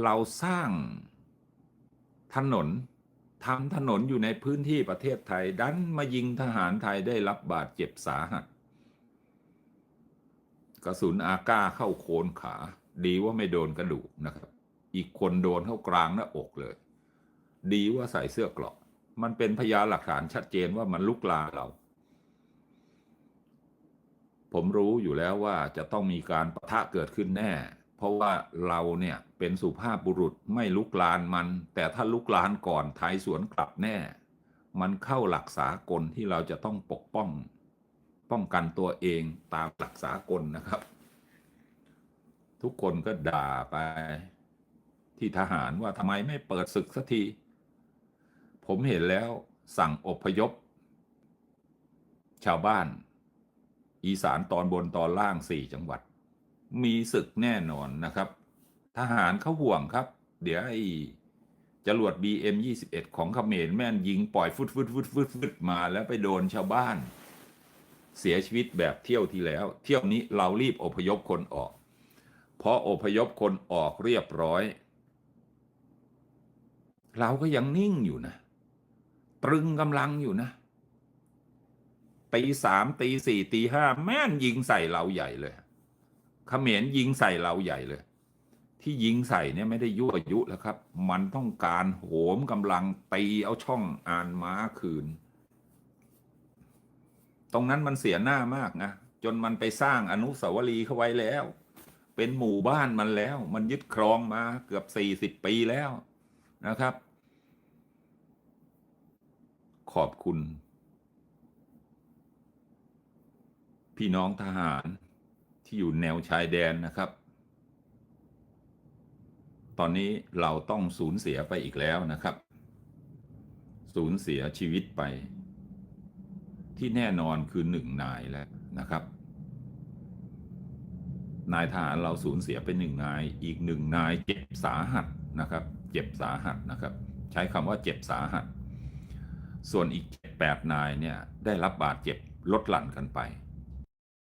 เราสร้างถนนทำถนนอยู่ในพื้นที่ประเทศไทย ดันมายิงทหารไทยได้รับบาดเจ็บสาหัส กระสุนอาก้าเข้าโคนขา ดีว่าไม่โดนกระดูกนะครับ อีกคนโดนเข้ากลางหน้าอกเลย ดีว่าใส่เสื้อเกราะ มันเป็นพยานหลักฐานชัดเจนว่ามันลุกลาเรา ผมรู้อยู่แล้วว่าจะต้องมีการประทะเกิดขึ้นแน่ เพราะว่าเราเนี่ยเป็นสุภาพบุรุษไม่ลุกลานมัน แต่ถ้าลุกลานก่อนไทยสวนกลับแน่ มันเข้าหลักสากลที่เราจะต้องปกป้อง ป้องกันตัวเองตามหลักสากลนะครับ ทุกคนก็ด่าไป ที่ทหารว่าทำไมไม่เปิดศึกสักที ผมเห็นแล้วสั่งอพยพ ชาวบ้าน อีสานตอนบนตอนล่างสี่จังหวัด มีศึกแน่นอนนะครับ ทหารเขาห่วงครับ เดี๋ยวไอ้จรวด BM 21 ของเขมรแม่นยิงปล่อยฟุดฟุดฟุดฟุดฟุดมาแล้วไปโดนชาวบ้าน เสียชีวิตแบบเที่ยวที่แล้ว เที่ยวนี้เรารีบอพยพคนออก เพออพยพคนออกเรียบร้อย เราก็ยังนิ่งอยู่นะ ตรึงกำลังอยู่นะตีสามตีสี่ตีห้าแม่นยิงใส่เราใหญ่เลย เขมรยิงใส่เราใหญ่เลย ที่ยิงใส่เนี่ยไม่ได้ยั่วยุแล้วครับ มันต้องการโหมกำลังตีเอาช่องอ่านม้าคืน ตรงนั้นมันเสียหน้ามากนะจนมันไปสร้างอนุสาวรีย์เข้าไว้แล้ว เป็นหมู่บ้านมันแล้ว มันยึดครองมาเกือบสี่สิบปีแล้วนะครับ ขอบคุณ พี่น้องทหาร ที่อยู่แนวชายแดนนะครับ ตอนนี้เราต้องสูญเสียไปอีกแล้วนะครับ สูญเสียชีวิตไป ที่แน่นอนคือหนึ่งนายแล้วนะครับ นายทหารเราสูญเสียไปหนึ่งนาย อีกหนึ่งนายเจ็บสาหัสนะครับ เจ็บสาหัสนะครับ ใช้คำว่าเจ็บสาหัส ส่วนอีกแปดนายเนี่ยได้รับบาดเจ็บลดหลั่นกันไป